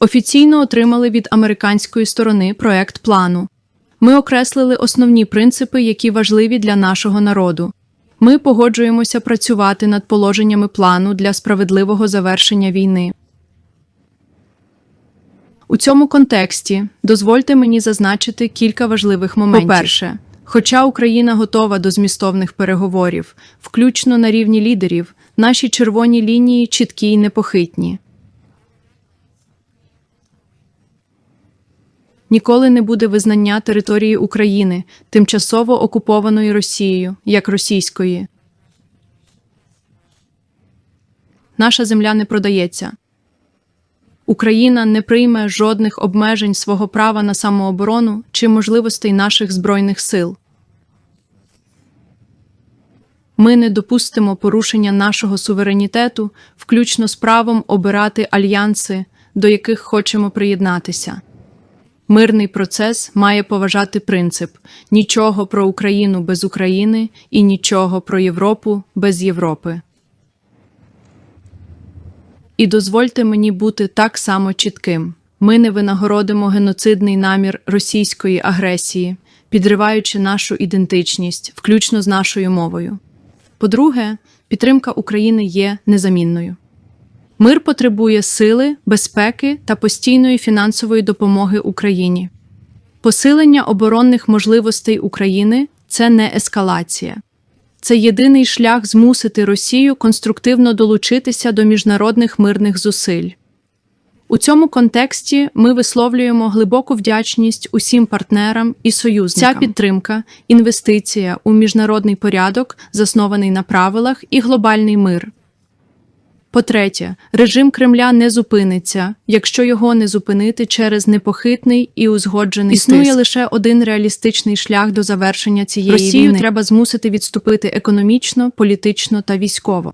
офіційно отримали від американської сторони проект плану. Ми окреслили основні принципи, які важливі для нашого народу. Ми погоджуємося працювати над положеннями плану для справедливого завершення війни. У цьому контексті дозвольте мені зазначити кілька важливих моментів. По-перше, хоча Україна готова до змістовних переговорів, включно на рівні лідерів, наші червоні лінії чіткі й непохитні. Ніколи не буде визнання території України, тимчасово окупованої Росією, як російської. Наша земля не продається. Україна не прийме жодних обмежень свого права на самооборону чи можливостей наших збройних сил. Ми не допустимо порушення нашого суверенітету, включно з правом обирати альянси, до яких хочемо приєднатися. Мирний процес має поважати принцип нічого про Україну без України і нічого про Європу без Європи. І дозвольте мені бути так само чітким. Ми не винагородимо геноцидний намір російської агресії, підриваючи нашу ідентичність, включно з нашою мовою. По-друге, підтримка України є незамінною. Мир потребує сили, безпеки та постійної фінансової допомоги Україні. Посилення оборонних можливостей України це не ескалація. Це єдиний шлях змусити Росію конструктивно долучитися до міжнародних мирних зусиль. У цьому контексті ми висловлюємо глибоку вдячність усім партнерам і союзникам. Ця підтримка інвестиція у міжнародний порядок, заснований на правилах і глобальний мир. По-третє, режим Кремля не зупиниться, якщо його не зупинити через непохитний і узгоджений Існує тиск. лише один реалістичний шлях до завершення цієї Росію війни. треба змусити відступити економічно, політично та військово.